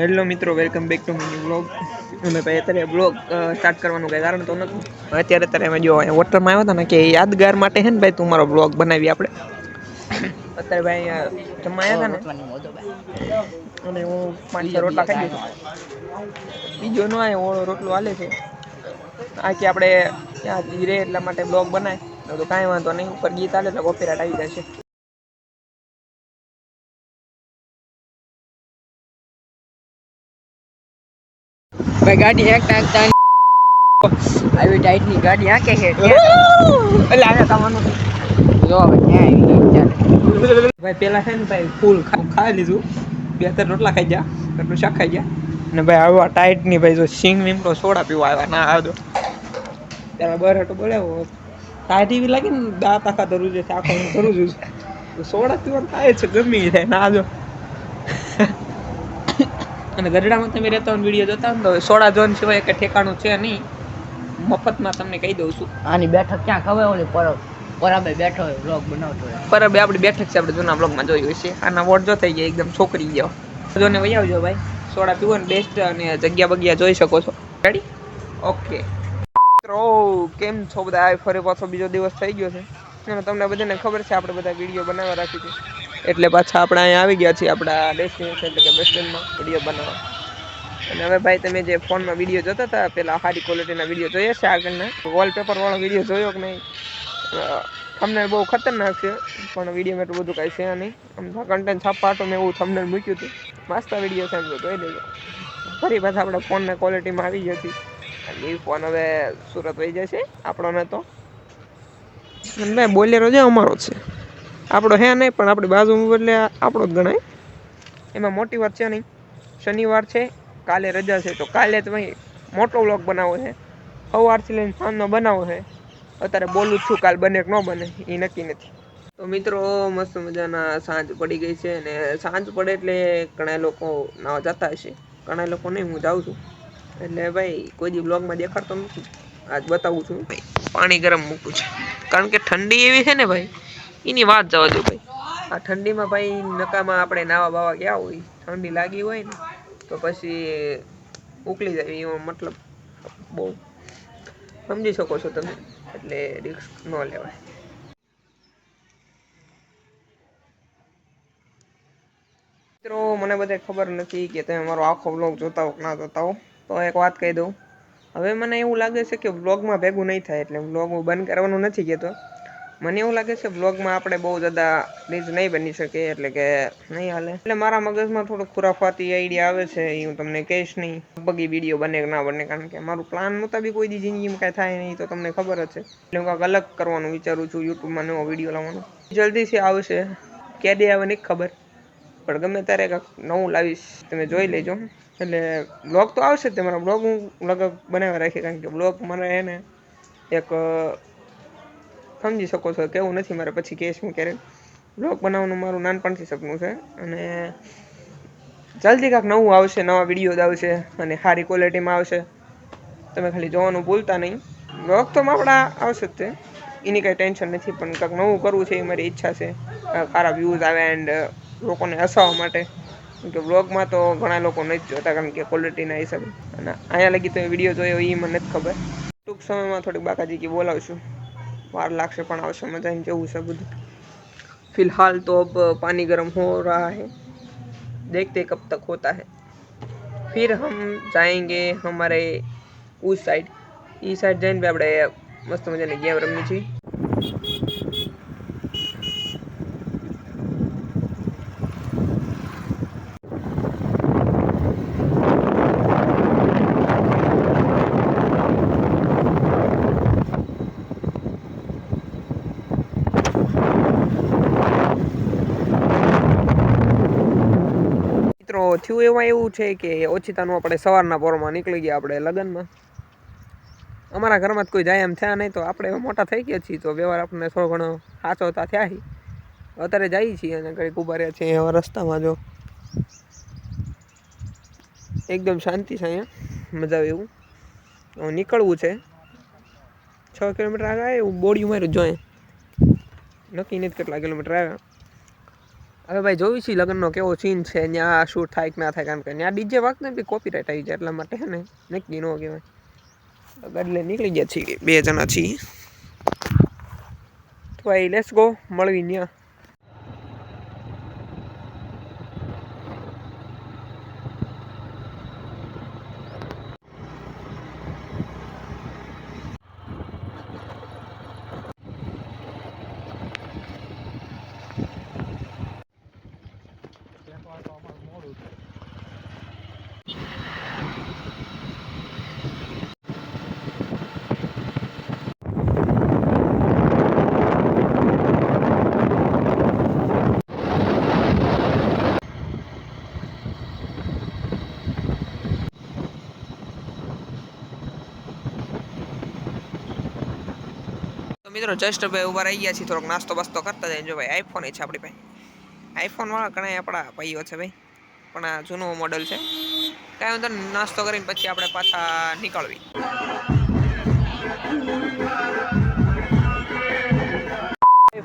Hello મિત્રો welcome back to mini blog અમે ભાઈ અત્યારે બ્લોગ સ્ટાર્ટ કરવાનું કંઈ કારણ તો નથી. અત્યારે અત્યારે અમે જો અહીંયા હોટલમાં આવ્યો હતા ને, કે યાદગાર માટે છે ને ભાઈ તું મારો બ્લોગ બનાવી આપણે. અત્યારે ભાઈ અહીંયા જમવા આવ્યા હતા ને. અને હું પાંચ છ રોટલા ખાઈ ગયો બીજો ન આવે ઓળો રોટલો હાલે છે. આ કે આપણે ત્યાં રહે એટલા માટે બ્લોગ બનાય. તો કાંઈ વાંધો નહીં, ઉપર ગીત હાલે એટલે કોપીરાટ આવી જશે. ભાઈ ગાડી હેક નાખતા આવી ટાઈટની ગાડી હાકે છે. એટલે આને તમારું જો હવે ક્યાં આવી ગઈ ભાઈ પેલા છે ને ભાઈ ફૂલ ખાઈ લીધું. બે ત્રણ રોટલા ખાઈ ગયા એટલું શાક ખાઈ ગયા. અને ભાઈ આવા ટાઈટની ભાઈ જો સિંગ લીમડો સોડા પીવા આવ્યા. ના આવજો ત્યારે બર હતો બોલાવો ટાઈટ એવી લાગે ને દાંત આખા ધરું છે આખો ધરું છું. સોડા પીવાનું થાય છે ગમી જાય. ના આવજો અને ગરડામાં તમે રહેતા હોય વીડિયો જોતા હોય તો સોડા ઝોન સિવાય કે ઠેકાણું છે નહીં. મફતમાં તમને કહી દઉં છું. આની બેઠક ક્યાં ખબર ઓલી પરબ પરાબે બેઠો હોય બ્લોગ બનાવતો હોય. પરબે આપણી બેઠક છે આપણે જૂના બ્લોગમાં જોયું છે. આના વોટ જો થઈ જાય એકદમ છોકરી ગયો જોને વહી આવજો ભાઈ. સોડા પીવો ને બેસ્ટ અને જગ્યા બગ્યા જોઈ શકો છો. રેડી ઓકે મિત્રો કેમ છો બધા? ફરી પાછો બીજો દિવસ થઈ ગયો છે. અને તમને બધાને ખબર છે આપણે બધા વીડિયો બનાવવા રાખી છે. એટલે પાછા આપણે અહીંયા આવી ગયા છીએ આપણા ડેસ્ટિનેશન એટલે કે વેસ્ટર્નમાં વીડિયો બનાવવા. અને હવે ભાઈ તમે જે ફોનમાં વીડિયો જોતા હતા, પેલા સારી ક્વોલિટીના વીડિયો જોઈએ છે આગળના. વોલપેપરવાળો વીડિયો જોયો કે નહીં? થંબનેલ બહુ ખતરનાક છે, પણ વિડીયોમાં એટલું બધું કાંઈ છે નહીં. આમ કન્ટેન્ટ છાપવા તો મેં એવું થંબનેલ મૂક્યું હતું. મસ્ત વીડિયો છે એમ તો, જોઈ લેજો. ફરી પાછા આપણે ફોનના ક્વોલિટીમાં આવી જતી અને એ ફોન હવે સુરત વહી જશે આપણોને તો અને ભાઈ, બોલેરો છે અમારો છે. આપણો હે નહીં પણ આપણી બાજુમાં એટલે આપણો જ ગણાય. એમાં મોટી વાત છે નહીં. શનિવાર છે કાલે રજા છે તો કાલે જ ભાઈ મોટો વ્લોગ બનાવવો છે. સવારથી લઈને સાંજનો બનાવવો છે. અત્યારે બોલું જ છું કાલ બને કે ન બને એ નક્કી નથી. તો મિત્રો મસ્ત મજાના સાંજ પડી ગઈ છે અને સાંજ પડે એટલે ઘણા લોકો નાવા જતા હશે. ઘણા લોકો નહીં હું જાઉં છું. એટલે ભાઈ કોઈ દી બ્લોગમાં દેખાડતો નથી. આજ બતાવું છું. ભાઈ પાણી ગરમ મૂકું છે. કારણ કે ઠંડી એવી છે ને ભાઈ એની વાત જવા દો ભાઈ. આ ઠંડીમાં ભાઈ નકામાં આપણે નાવા બાવા ગયા હોય, ઠંડી લાગી હોય ને, તો પછી ઉકલી જાય એવો મતલબ બહુ સમજી શકો છો તમે, એટલે રિસ્ક ન લેવાય. મિત્રો, મને બધે ખબર નથી કે તમે મારો આખો બ્લોગ જોતા હો કે ના જોતા હો, તો એક વાત કહી દઉં. હવે મને એવું લાગે છે કે બ્લોગમાં ભેગું નહીં થાય, એટલે બ્લોગ બંધ કરવાનું નથી કહેતો. મને એવું લાગે છે બ્લોગમાં આપણે બહુ જ્યાદા રીચ નહીં બની શકે એટલે કે નહીં હાલે. એટલે મારા મગજમાં થોડો ખુરાફાતી આઈડિયા આવે છે, એ હું તમને કહીશ નહીં. બગી વીડિયો બને કે ના બને, કારણ કે મારું પ્લાન મુતાબિક કોઈ દી જિંદગીમાં કાંઈ થાય નહીં, તો તમને ખબર જ છે. એટલે હું કાંઈક અલગ કરવાનું વિચારું છું, યુટ્યુબમાં નવો વીડિયો લાવવાનો. જલ્દીથી આવશે ક્યારે આવે નહીં ખબર. પણ ગમે ત્યારે કાંઈક નવું લાવીશ, તમે જોઈ લેજો. એટલે બ્લોગ તો આવશે જ, તમારા બ્લોગ હું લગભગ બનાવી રાખી કારણ કે બ્લોગ મને એને એક સમજી શકો છો કેવું નથી મારે પછી કહીશ હું ક્યારેક બ્લોગ બનાવવાનું મારું નાનપણથી સપનું છે અને જલ્દી કાંક નવું આવશે, નવા વીડિયો આવશે અને સારી ક્વોલિટીમાં આવશે. તમે ખાલી જોવાનું ભૂલતા નહીં. બ્લોગ તો આપણા આવશે જ તે. એની કાંઈ ટેન્શન નથી, પણ કાંક નવું કરવું છે એ મારી ઈચ્છા છે. સારા વ્યૂઝ આવે એન્ડ લોકોને હસાવવા માટે. કે વ્લોગમાં તો ઘણા લોકો નથી જોતા કારણ કે ક્વોલિટીના હિસાબે. અને અહીંયા લગી તો વીડિયો જોયો એ મને નથી ખબર. ટૂંક સમયમાં થોડીક બાકાજી બોલાવશું. વાર લાગશે પણ આવશે મજા આવીને જવું છે બધું फिलहाल तो अब पानी गर्म हो रहा है देखते कब तक होता है फिर हम जाएंगे हमारे उस साइड ई साइड જઈને બી આપણે મસ્ત મજાની ગેમ રમવી છે મિત્રો થયું એમાં એવું છે કે ઓછીતાનું આપણે સવારના પોરમાં નીકળી ગયા આપણે લગ્નમાં. અમારા ઘરમાં જ કોઈ જાય એમ થયા નહીં તો આપણે મોટા થઈ ગયા છીએ, તો વ્યવહાર આપણને થોડો ઘણો સાચવતા થયા છીએ. અત્યારે જઈએ છીએ અને ઘડીક ઊભા રહ્યા છીએ એવા રસ્તામાં જો. એકદમ શાંતિ છે અહીંયા, મજા આવે એવું. નીકળવું છે. છ કિલોમીટર આગળ એવું બોડી માર્યું જોઈએ નક્કી નથી કેટલા કિલોમીટર આવ્યા. હવે ભાઈ, જોયું છે લગ્નનો કેવો સીન છે ત્યાં શૂટ થાય કે ના થાય? કારણ કે ત્યાં ડીજે વાગતો બી કોપીરાઇટ આવી જાય એટલા માટે હે ને. નક્કી ન કહેવાય. બદલે નીકળી ગયા છીએ, બે જણા છીએ. તો ભાઈ લેસ ગો મળવી ત્યાં મિત્રો જસ્ટ ભાઈ ઊભા રહી ગયા છીએ. થોડોક નાસ્તો બાસ્તો કરતા જાય. જો ભાઈ આઈફોન છે આપણી પાસે. આઈફોનવાળા ઘણા આપણા ભાઈઓ છે ભાઈ. પણ આ જૂનું મોડલ છે. કાંઈ વાંધો નાસ્તો કરીને પછી આપણે પાછા નીકળવી.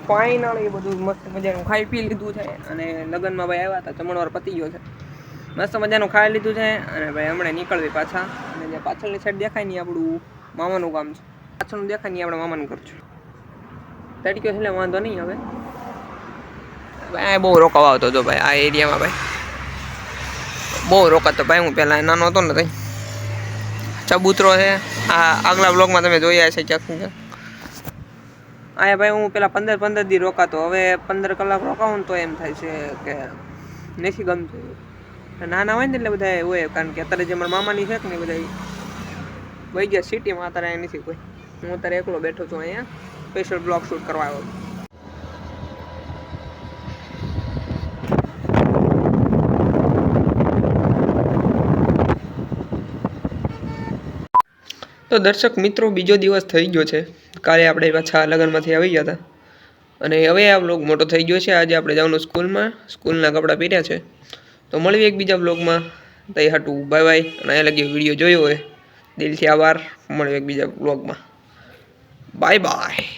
ફાઇનલી બધું મસ્ત મજાનું ખાઈ પી લીધું છે. અને લગ્નમાં ભાઈ આવ્યા હતા, જમણવાર પતી ગયો છે. મસ્ત મજાનું ખાઈ લીધું છે. અને ભાઈ હમણાં નીકળવી પાછા. અને જે પાછળની સાઈડ દેખાય નહીં આપણું મામાનું ગામ છે. પાછળનું દેખાય નહીં આપણે મામાનું ઘર તડક્યો છે એટલે વાંધો નહીં હવે ભાઈ આ બહુ રોકાવા આવતો હતો ભાઈ આ એરિયામાં ભાઈ. બહુ રોકાતો ભાઈ હું પહેલાં નાનો હતો ને તઈ. ચબૂતરો છે. આ આગલા બ્લોગમાં તમે જોયા છે ક્યાંક આયા ભાઈ હું પેલા પંદર પંદર દી રોકાતો. હવે પંદર કલાક રોકાવું તો એમ થાય છે કે નથી ગમતું. નાના હોય ને એટલે બધા હોય કારણ કે અત્યારે જે મારા મામાની છે કે ને બધા વહી ગયા સિટીમાં અત્યારે નથી કોઈ. હું અત્યારે એકલો બેઠો છું અહીંયા. સ્પેશિયલ બ્લોગ શૂટ કરવા આવ્યો. તો દર્શક મિત્રો, બીજો દિવસ થઈ ગયો છે. કાલે આપણે પાછા લગ્નમાંથી આવી ગયા હતા. અને હવે આ બ્લોગ મોટો થઈ ગયો છે. આજે આપણે જવાનું સ્કૂલમાં. સ્કૂલના કપડાં પહેર્યા છે. તો મળવી એક બીજા બ્લોગમાં તઈ હાટું, બાય બાય. અને અહીંયા લગી વીડિયો જોયો હોય. દિલથી આભાર. મળવી એક બીજા બ્લોગમાં બાય બાય.